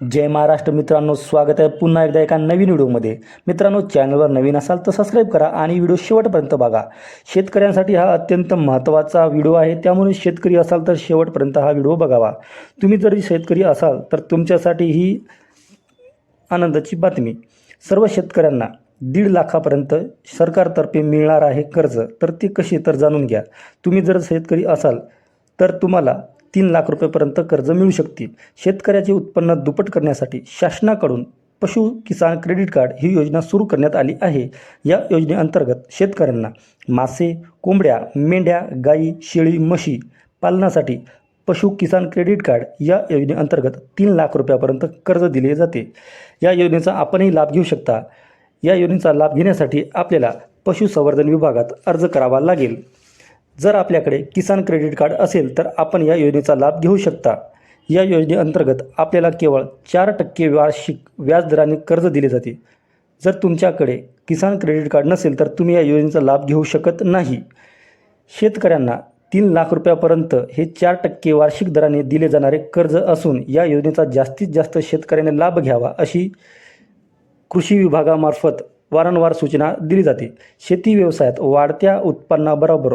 जय महाराष्ट्र मित्रांनो स्वागत आहे पुन्हा एकदा एका नवीन व्हिडिओमध्ये. मित्रांनो चॅनलवर नवीन असाल तर सबस्क्राईब करा आणि व्हिडिओ शेवटपर्यंत बघा. शेतकऱ्यांसाठी हा अत्यंत महत्त्वाचा व्हिडिओ आहे. त्यामुळे शेतकरी असाल तर शेवटपर्यंत हा व्हिडिओ बघावा. तुम्ही जरी शेतकरी असाल तर तुमच्यासाठी ही आनंदाची बातमी. सर्व शेतकऱ्यांना दीड लाखापर्यंत सरकारतर्फे मिळणार आहे कर्ज. तर ते कसे तर जाणून घ्या. तुम्ही जर शेतकरी असाल तर तुम्हाला तीन लाख रुपयेपर्यंत कर्ज मिळू शकतील. शेतकऱ्याचे उत्पन्न दुप्पट करण्यासाठी शासनाकडून पशु किसान क्रेडिट कार्ड ही योजना सुरू करण्यात आली आहे. या योजनेअंतर्गत शेतकऱ्यांना मासे कोंबड्या मेंढ्या गाई शेळी म्हशी पालनासाठी पशु किसान क्रेडिट कार्ड या योजनेअंतर्गत तीन लाख रुपयापर्यंत कर्ज दिले जाते. या योजनेचा आपणही लाभ घेऊ शकता. या योजनेचा लाभ घेण्यासाठी आपल्याला पशुसंवर्धन विभागात अर्ज करावा लागेल. जर आपल्याकडे किसान क्रेडिट कार्ड असेल तर आपण या योजनेचा लाभ घेऊ शकता. या योजनेअंतर्गत आपल्याला केवळ चार टक्के वार्षिक व्याजदराने कर्ज दिले जाते. जर तुमच्याकडे किसान क्रेडिट कार्ड नसेल तर तुम्ही या योजनेचा लाभ घेऊ शकत नाही. शेतकऱ्यांना तीन लाख रुपयापर्यंत हे चार टक्के वार्षिक दराने दिले जाणारे कर्ज असून या योजनेचा जास्तीत जास्त शेतकऱ्याने लाभ घ्यावा अशी कृषी विभागामार्फत वारंवार सूचना दिली जाते. शेती व्यवसायात वाढत्या उत्पन्नाबरोबर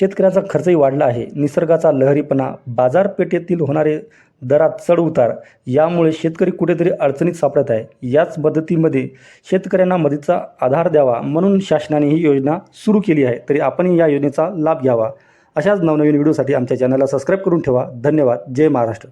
शेतकऱ्याचा खर्चही वाढला आहे. निसर्गाचा लहरीपणा बाजारपेठेतील होणारे दरात चढउतार यामुळे शेतकरी कुठेतरी अडचणीत सापडत आहे. याच मदतीमध्ये शेतकऱ्यांना मदतीचा आधार द्यावा म्हणून शासनाने ही योजना सुरू केली आहे. तरी आपण या योजनेचा लाभ घ्यावा. अशाच नवनवीन व्हिडिओसाठी आमच्या चॅनलला सबस्क्राईब करून ठेवा. धन्यवाद. जय महाराष्ट्र.